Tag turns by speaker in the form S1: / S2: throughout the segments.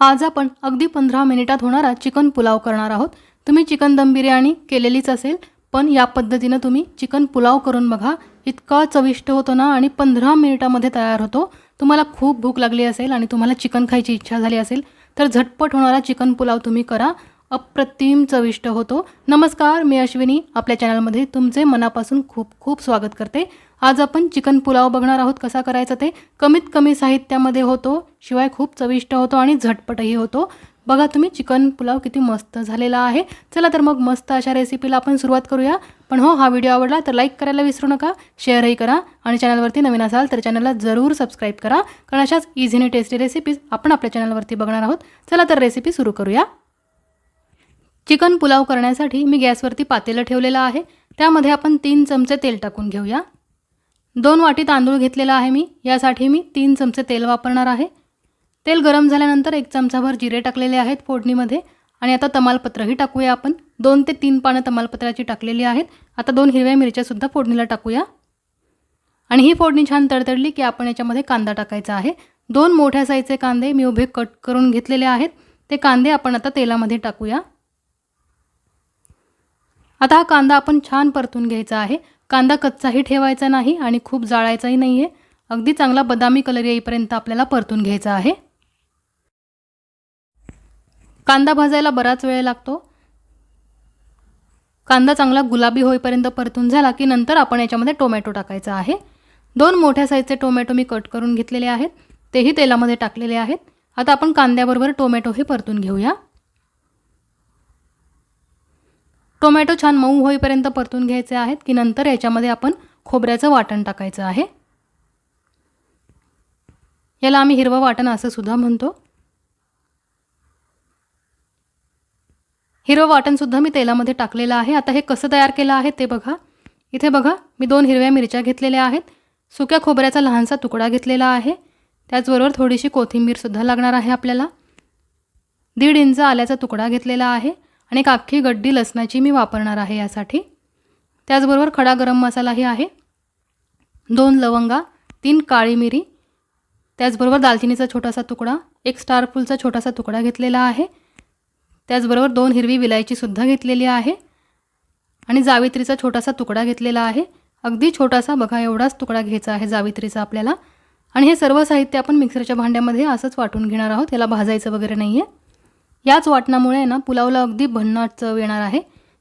S1: आज आपण अगदी पंधरा मिनिटात होणारा चिकन पुलाव करणार आहोत. तुम्ही चिकन दम बिर्याणी केलेलीच असेल पण या पद्धतीनं तुम्ही चिकन पुलाव करून बघा. इतका चविष्ट होतो ना आणि पंधरा मिनिटामध्ये तयार होतो. तुम्हाला खूप भूक लागली असेल आणि तुम्हाला चिकन खायची इच्छा झाली असेल तर झटपट होणारा चिकन पुलाव तुम्ही करा. अप्रतिम चविष्ट होतो. नमस्कार मी अश्विनी. आपल्या चॅनलमध्ये तुमचे मनापासून खूप खूप स्वागत करते. आज आपण चिकन पुलाव बघणार आहोत कसा करायचा ते. कमीत कमी साहित्यामध्ये होतो शिवाय खूप चविष्ट होतो आणि झटपटही होतो. बघा तुम्ही चिकन पुलाव किती मस्त झालेला आहे. चला तर मग मस्त अशा रेसिपीला आपण सुरुवात करूया. पण हो हा व्हिडिओ आवडला तर लाईक करायला विसरू नका शेअरही करा आणि चॅनलवरती नवीन असाल तर चॅनलला जरूर सबस्क्राईब करा कारण अशाच इझीने टेस्टी रेसिपीज आपण आपल्या चॅनलवरती बघणार आहोत. चला तर रेसिपी सुरू करूया. चिकन पुलाव करण्यासाठी मी गॅसवरती पातेलं ठेवलेलं आहे. त्यामध्ये आपण तीन चमचे तेल टाकून घेऊया. दोन वाटी तांदूळ घेतलेला आहे मी. यासाठी मी तीन चमचे तेल वापरणार आहे. तेल गरम झाल्यानंतर एक चमचाभर जिरे टाकलेले आहेत फोडणीमध्ये. आणि आता तमालपत्रही टाकूया आपण. दोन ते तीन पानं तमालपत्राची टाकलेली आहेत. आता दोन हिरव्या मिरच्यासुद्धा फोडणीला टाकूया. आणि ही फोडणी छान तडतडली की आपण याच्यामध्ये कांदा टाकायचा आहे. दोन मोठ्या साईजचे कांदे मी उभे कट करून घेतलेले आहेत. ते कांदे आपण आता तेलामध्ये टाकूया. आता हा कांदा आपण छान परतून घ्यायचा आहे. कांदा कच्चाही ठेवायचा नाही आणि खूप जाळायचाही नाही आहे अगदी चांगला बदामी कलर येईपर्यंत आपल्याला परतून घ्यायचा आहे. कांदा भाजायला बराच वेळ लागतो. कांदा चांगला गुलाबी होईपर्यंत परतून झाला की नंतर आपण याच्यामध्ये टोमॅटो टाकायचा आहे. दोन मोठ्या साईजचे टोमॅटो मी कट करून घेतलेले आहेत. तेही तेलामध्ये टाकलेले आहेत. आता आपण कांद्याबरोबर टोमॅटोही परतून घेऊया. टोमॅटो छान मऊ होईपर्यंत परतून घ्यायचे आहेत की नंतर याच्यामध्ये आपण खोबऱ्याचं वाटण टाकायचं आहे. याला आम्ही हिरवं वाटण असं सुद्धा म्हणतो. हिरवं वाटणसुद्धा मी तेलामध्ये टाकलेलं आहे. आता हे कसं तयार केलं आहे ते बघा. इथे बघा मी दोन हिरव्या मिरच्या घेतलेल्या आहेत. सुक्या खोबऱ्याचा लहानसा तुकडा घेतलेला आहे. त्याचबरोबर थोडीशी कोथिंबीरसुद्धा लागणार आहे आपल्याला. दीड इंच आल्याचा तुकडा घेतलेला आहे. आणि एक अख्खी गड्डी लसणाची मी वापरणार आहे यासाठी. त्याचबरोबर खडा गरम मसालाही आहे. दोन लवंगा तीन काळी मिरी त्याचबरोबर दालचिनीचा छोटासा तुकडा एक स्टार फुलचा छोटासा तुकडा घेतलेला आहे. त्याचबरोबर दोन हिरवी विलायचीसुद्धा घेतलेली आहे. आणि जावित्रीचा छोटासा तुकडा घेतलेला आहे. अगदी छोटासा बघा एवढाच तुकडा घ्यायचा आहे जावित्रीचा आपल्याला. आणि हे सर्व साहित्य आपण मिक्सरच्या भांड्यामध्ये असंच वाटून घेणार आहोत याला भाजायचं वगैरे नाही आहे याच वाटणामुळे ना पुलावला अगदी भन्नाट चव येणार आहे.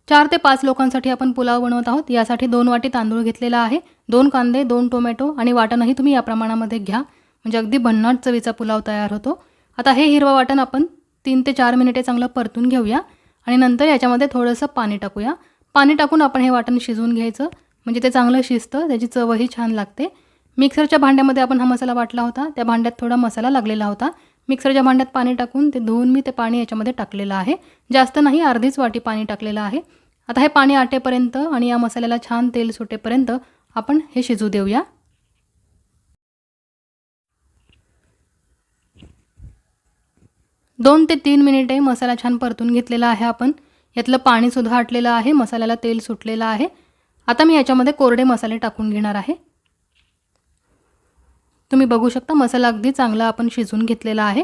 S1: चार ते पाच लोकांसाठी आपण पुलाव बनवत आहोत. यासाठी दोन वाटी तांदूळ घेतलेला आहे. दोन कांदे दोन टोमॅटो आणि वाटणही तुम्ही या प्रमाणामध्ये घ्या. म्हणजे अगदी भन्नाट चवीचा पुलाव तयार होतो. आता हे हिरवं वाटण आपण तीन ते चार मिनिटे चांगलं परतून घेऊया. आणि नंतर याच्यामध्ये थोडंसं पाणी टाकूया. पाणी टाकून आपण हे वाटण शिजवून घ्यायचं. म्हणजे ते चांगलं शिजतं त्याची चवही छान लागते. मिक्सरच्या भांड्यामध्ये आपण हा मसाला वाटला होता. त्या भांड्यात थोडा मसाला लागलेला होता. मिक्सरच्या भांड्यात पाणी टाकून ते धुवून मी ते पाणी याच्यामध्ये टाकलेलं आहे. जास्त नाही अर्धीच वाटी पाणी टाकलेलं आहे. आता हे पाणी आटेपर्यंत आणि या मसाल्याला छान तेल सुटेपर्यंत आपण हे शिजू देऊया. दोन ते तीन मिनिटे मसाला छान परतून घेतलेला आहे आपण. यातलं पाणीसुद्धा आटलेलं आहे मसाल्याला तेल सुटलेलं आहे. आता मी याच्यामध्ये कोरडे मसाले टाकून घेणार आहे. तुम्ही बघू शकता मसाला अगदी चांगला आपण शिजून घेतलेला आहे.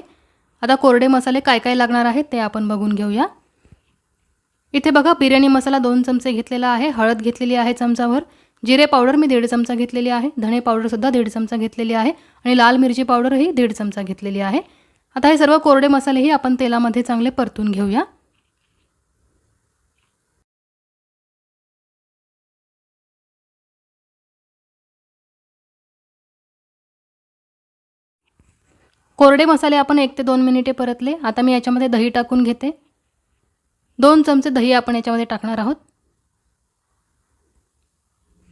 S1: आता कोरडे मसाले काय काय लागणार आहेत ते आपण बघून घेऊया. इथे बघा बिर्याणी मसाला दोन चमचे घेतलेला आहे हळद घेतलेली आहे चमचाभर जिरे पावडर मी दीड चमचा घेतलेली आहे धणे पावडरसुद्धा दीड चमचा घेतलेली आहे आणि लाल मिरची पावडरही दीड चमचा घेतलेली आहे. आता हे सर्व कोरडे मसालेही आपण तेलामध्ये चांगले परतून घेऊया. कोरडे मसाले आपण एक ते दोन मिनिटे परतले. आता मी याच्यामध्ये दही टाकून घेते. दोन चमचे दही आपण याच्यामध्ये टाकणार आहोत.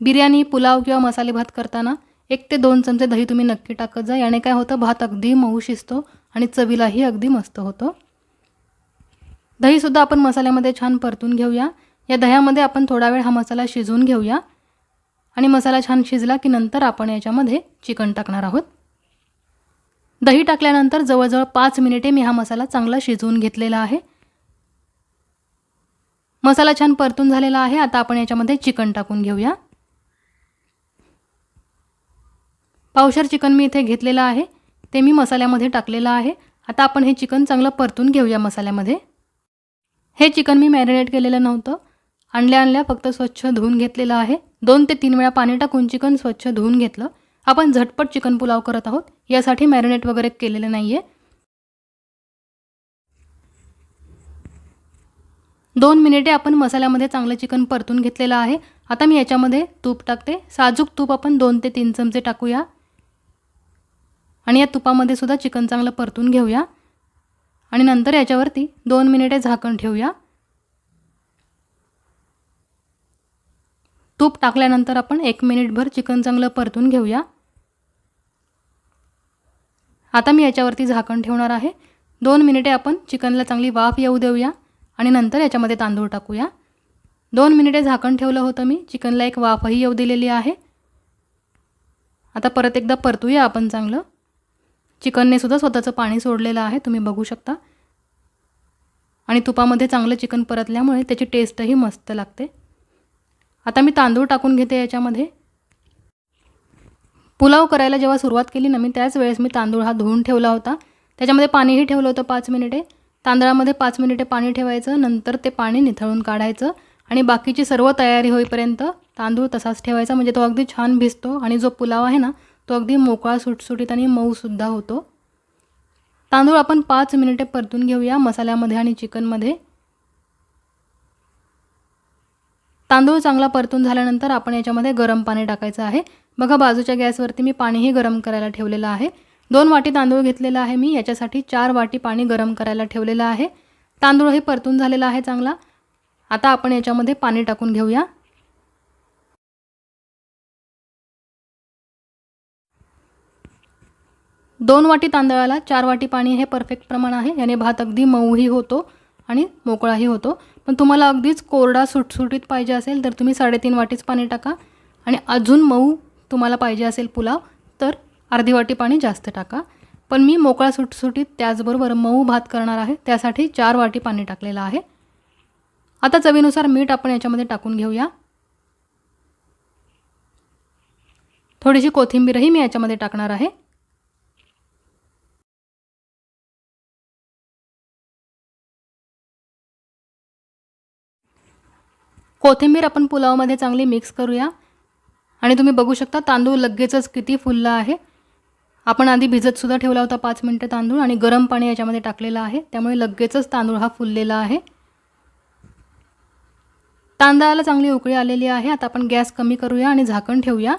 S1: बिर्याणी पुलाव किंवा मसाले भात करताना एक ते दोन चमचे दही तुम्ही नक्की टाकत जा. याने काय होतं? भात अगदी मऊ शिजतो आणि चवीलाही अगदी मस्त होतो. दहीसुद्धा आपण मसाल्यामध्ये छान परतून घेऊया. या दह्यामध्ये आपण थोडा वेळ हा मसाला शिजवून घेऊया. आणि मसाला छान शिजला की नंतर आपण याच्यामध्ये चिकन टाकणार आहोत. दही टाकल्यानंतर जवळजवळ पाच मिनिटे मी हा मसाला चांगला शिजवून घेतलेला आहे. मसाला छान परतून झालेला आहे. आता आपण याच्यामध्ये चिकन टाकून घेऊया. पावशर चिकन मी इथे घेतलेलं आहे. ते मी मसाल्यामध्ये टाकलेलं आहे. आता आपण हे चिकन चांगलं परतून घेऊया मसाल्यामध्ये. हे चिकन मी मॅरिनेट केलेलं नव्हतं. आणल्या आणल्या फक्त स्वच्छ धुवून घेतलेलं आहे. दोन ते तीन वेळा पाणी टाकून चिकन स्वच्छ धुवून घेतलं. आपण झटपट चिकन पुलाव करत आहोत. यासाठी मॅरिनेट वगैरे केलेलं नाही आहे दोन मिनिटे आपण मसाल्यामध्ये चांगलं चिकन परतून घेतलेलं आहे. आता मी याच्यामध्ये तूप टाकते. साजूक तूप आपण दोन ते तीन चमचे टाकूया. आणि या तुपामध्ये सुद्धा चिकन चांगलं परतून घेऊया. आणि नंतर याच्यावरती दोन मिनिटे झाकण ठेवूया. तूप टाकल्यानंतर आपण एक मिनिटभर चिकन चांगलं परतून घेऊया. आता मी याच्यावरती झाकण ठेवणार आहे. दोन मिनिटे आपण चिकनला चांगली वाफ येऊ देऊया आणि नंतर याच्यामध्ये तांदूळ टाकूया. दोन मिनिटे झाकण ठेवलं होतं मी. चिकनला एक वाफही येऊ दिलेली आहे. आता परत एकदा परतूया आपण चांगलं. चिकनने सुद्धा स्वतःचं पाणी सोडलेलं आहे. तुम्ही बघू शकता. आणि तुपामध्ये चांगलं चिकन परतल्यामुळे त्याची टेस्टही मस्त लागते. आता मी तांदूळ टाकून घेते याच्यामध्ये. पुलाव करायला जेव्हा सुरुवात केली ना मी त्याच वेळेस मी तांदूळ हा धुवून ठेवला होता. त्याच्यामध्ये पाणीही ठेवलं होतं पाच मिनिटे. तांदळामध्ये पाच मिनिटे पाणी ठेवायचं नंतर ते पाणी निथळून काढायचं आणि बाकीची सर्व तयारी होईपर्यंत तांदूळ तसाच ठेवायचा. म्हणजे तो अगदी छान भिजतो आणि जो पुलाव आहे ना तो अगदी मोकळा सुटसुटीत आणि मऊसुद्धा होतो. तांदूळ आपण पाच मिनिटे परतून घेऊया मसाल्यामध्ये आणि चिकनमध्ये. तांदूळ चांगला परतून झाल्यानंतर आपण याच्यामध्ये गरम पाणी टाकायचं आहे. बघा बाजूच्या गॅसवरती मी पाणीही गरम करायला ठेवलेलं आहे. दोन वाटी तांदूळ घेतलेला आहे मी याच्यासाठी चार वाटी पाणी गरम करायला ठेवलेलं आहे. तांदूळही परतून झालेला आहे चांगला. आता आपण याच्यामध्ये पाणी टाकून घेऊया. दोन वाटी तांदळाला चार वाटी पाणी हे परफेक्ट प्रमाण आहे. याने भात अगदी मऊही होतो आणि मोकळाही होतो. पण तुम्हाला अगदीच कोरडा सुटसुटीत पाहिजे असेल तर तुम्ही साडेतीन वाटीच पाणी टाका. आणि अजून मऊ तुम्हाला पाहिजे असेल पुलाव तर अर्धी वाटी पाणी जास्त टाका. पण मी मोकळा सुटसुटीत त्याचबरोबर मऊ भात करणार आहे त्यासाठी चार वाटी पाणी टाकलेलं आहे. आता चवीनुसार मीठ आपण याच्यामध्ये टाकून घेऊया. थोडीशी कोथिंबीरही मी याच्यामध्ये टाकणार आहे. कोथिंबीर आपण पुलावमध्ये चांगली मिक्स करूया. आणि तुम्ही बघू शकता तांदूळ लगेचच किती फुलला आहे. आपण आधी भिजतसुद्धा ठेवला होता पाच मिनटं तांदूळ आणि गरम पाणी याच्यामध्ये टाकलेलं आहे. त्यामुळे लगेचच तांदूळ हा फुललेला आहे. तांदळाला चांगली उकळी आलेली आहे. आता आपण गॅस कमी करूया आणि झाकण ठेवूया.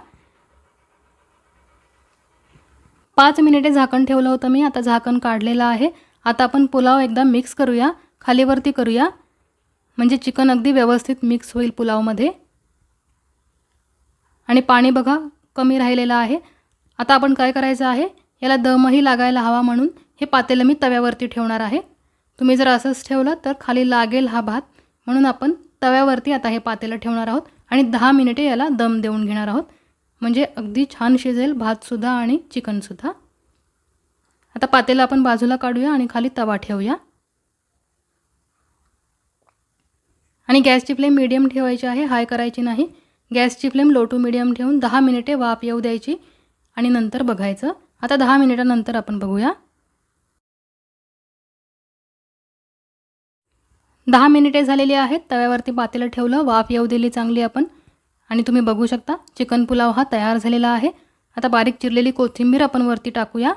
S1: पाच मिनिटे झाकण ठेवलं होतं मी. आता झाकण काढलेलं आहे. आता आपण पुलाव एकदा मिक्स करूया. खालीवरती करूया. म्हणजे चिकन अगदी व्यवस्थित मिक्स होईल पुलावमध्ये. आणि पाणी बघा कमी राहिलेलं आहे. आता आपण काय करायचं आहे? याला दमही लागायला हवा म्हणून हे पातेलं मी तव्यावरती ठेवणार आहे. तुम्ही जर असंच ठेवलं तर खाली लागेल हा भात. म्हणून आपण तव्यावरती आता हे पातेलं ठेवणार आहोत आणि दहा मिनिटे याला दम देऊन घेणार आहोत. म्हणजे अगदी छान शिजेल भातसुद्धा आणि चिकनसुद्धा आता पातेलं आपण बाजूला काढूया आणि खाली तवा ठेवूया. आणि गॅसची फ्लेम मीडियम ठेवायची आहे हाय करायची नाही. गॅसची फ्लेम लो टू मिडियम ठेवून दहा मिनिटे वाफ येऊ द्यायची आणि नंतर बघायचं. आता दहा मिनिटानंतर आपण बघूया. दहा मिनिटे झालेली आहेत तव्यावरती पातेलं ठेवलं वाफ येऊ दिली चांगली आपण. आणि तुम्ही बघू शकता चिकन पुलाव हा तयार झालेला आहे. आता बारीक चिरलेली कोथिंबीर आपण वरती टाकूया.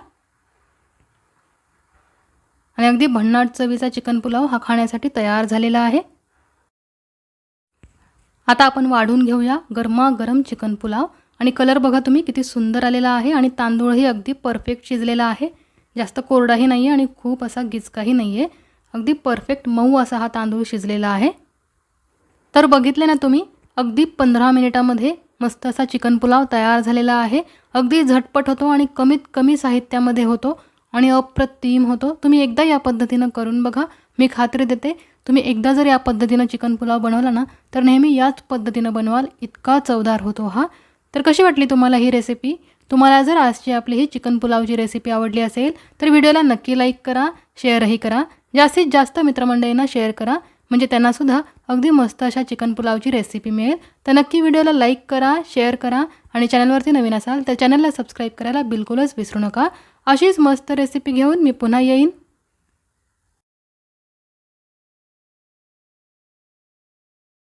S1: आणि अगदी भन्नाट चवीचा चिकन पुलाव हा खाण्यासाठी तयार झालेला आहे. आता आपण वाढून घेऊया गरमागरम चिकन पुलाव. आणि कलर बघा तुम्ही किती सुंदर आलेला आहे आणि तांदूळही अगदी परफेक्ट शिजलेला आहे. जास्त कोरडाही नाही आहे आणि खूप असा गिचकाही नाही आहे अगदी परफेक्ट मऊ असा हा तांदूळ शिजलेला आहे. तर बघितले ना तुम्ही अगदी पंधरा मिनिटामध्ये मस्त असा चिकन पुलाव तयार झालेला आहे. अगदी झटपट होतो आणि कमीत कमी साहित्यामध्ये होतो आणि अप्रतिम होतो. तुम्ही एकदा या पद्धतीनं करून बघा. मी खात्री देते तुम्ही एकदा जर या पद्धतीनं चिकन पुलाव बनवला ना तर नेहमी याच पद्धतीनं बनवाल इतका चवदार होतो हा. तर कशी वाटली तुम्हाला ही रेसिपी तुम्हाला जर आजची आपली ही चिकन पुलावची रेसिपी आवडली असेल तर व्हिडिओला नक्की लाईक करा शेअरही करा. जास्तीत जास्त मित्रमंडळींना शेअर करा. म्हणजे त्यांनासुद्धा अगदी मस्त अशा चिकन पुलावची रेसिपी मिळेल. तर नक्की व्हिडिओला लाईक करा शेअर करा आणि चॅनलवरती नवीन असाल तर चॅनलला सबस्क्राईब करायला बिलकुलच विसरू नका. अशीच मस्त रेसिपी घेऊन मी पुन्हा येईन.